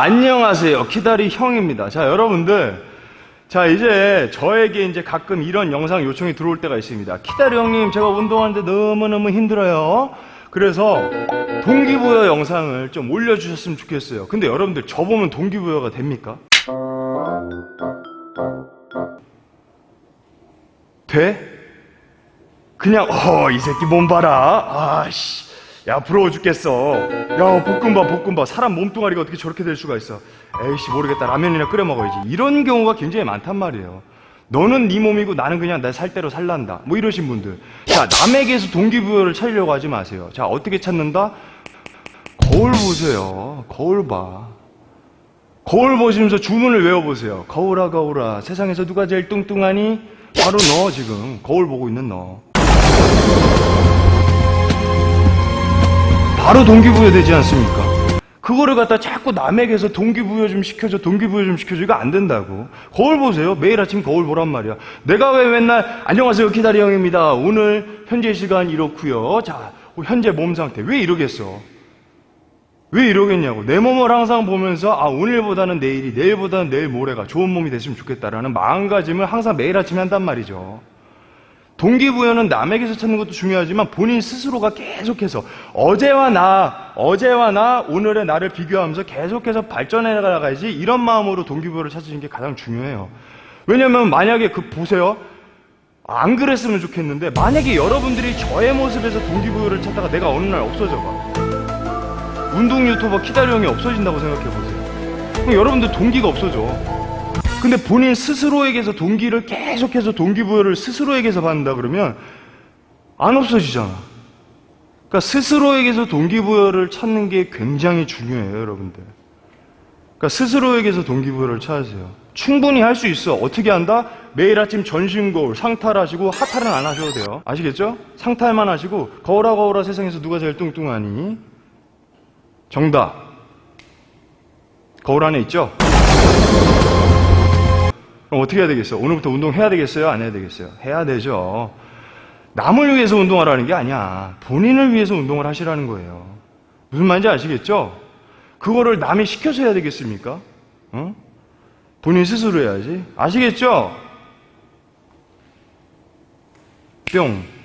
안녕하세요. 키다리 형입니다. 자, 여러분들. 자, 이제 저에게 이제 가끔 이런 영상 요청이 들어올 때가 있습니다. 키다리 형님, 제가 운동하는데 너무너무 힘들어요. 그래서 동기부여 영상을 좀 올려주셨으면 좋겠어요. 근데 여러분들, 저 보면 동기부여가 됩니까? 돼? 그냥, 어, 이 새끼 몸 봐라. 아씨. 야, 부러워 죽겠어. 야, 볶음 봐, 볶음 봐. 사람 몸뚱아리가 어떻게 저렇게 될 수가 있어. 에이씨, 모르겠다. 라면이나 끓여 먹어야지. 이런 경우가 굉장히 많단 말이에요. 너는 네 몸이고 나는 그냥 내 살대로 살란다. 뭐 이러신 분들. 자, 남에게서 동기부여를 찾으려고 하지 마세요. 자, 어떻게 찾는다? 거울 보세요. 거울 봐. 거울 보시면서 주문을 외워보세요. 거울아, 거울아. 세상에서 누가 제일 뚱뚱하니? 바로 너, 지금. 거울 보고 있는 너. 바로 동기부여 되지 않습니까? 그거를 갖다 자꾸 남에게서 동기부여 좀 시켜줘, 동기부여 좀 시켜줘. 이거 안 된다고. 거울 보세요. 매일 아침 거울 보란 말이야. 내가 왜 맨날, 안녕하세요. 키다리 형입니다. 오늘 현재 시간 이렇고요 자, 현재 몸 상태. 왜 이러겠어? 왜 이러겠냐고. 내 몸을 항상 보면서, 아, 오늘보다는 내일이, 내일보다는 내일 모레가 좋은 몸이 됐으면 좋겠다라는 마음가짐을 항상 매일 아침에 한단 말이죠. 동기부여는 남에게서 찾는 것도 중요하지만 본인 스스로가 계속해서 어제와 나, 어제와 나, 오늘의 나를 비교하면서 계속해서 발전해 나가야지 이런 마음으로 동기부여를 찾으시는 게 가장 중요해요. 왜냐면 만약에 그 보세요. 안 그랬으면 좋겠는데 만약에 여러분들이 저의 모습에서 동기부여를 찾다가 내가 어느 날 없어져 봐. 운동 유튜버 키다리 형이 없어진다고 생각해 보세요. 그럼 여러분들 동기가 없어져. 근데 본인 스스로에게서 동기를 계속해서 동기부여를 스스로에게서 받는다 그러면 안 없어지잖아. 그러니까 스스로에게서 동기부여를 찾는 게 굉장히 중요해요, 여러분들. 그러니까 스스로에게서 동기부여를 찾으세요. 충분히 할 수 있어. 어떻게 한다? 매일 아침 전신 거울, 상탈하시고 하탈은 안 하셔도 돼요. 아시겠죠? 상탈만 하시고 거울아 거울아 세상에서 누가 제일 뚱뚱하니? 정답. 거울 안에 있죠? 그럼 어떻게 해야 되겠어요? 오늘부터 운동해야 되겠어요? 안 해야 되겠어요? 해야 되죠. 남을 위해서 운동하라는 게 아니야. 본인을 위해서 운동을 하시라는 거예요. 무슨 말인지 아시겠죠? 그거를 남이 시켜서 해야 되겠습니까? 어? 본인 스스로 해야지. 아시겠죠? 뿅.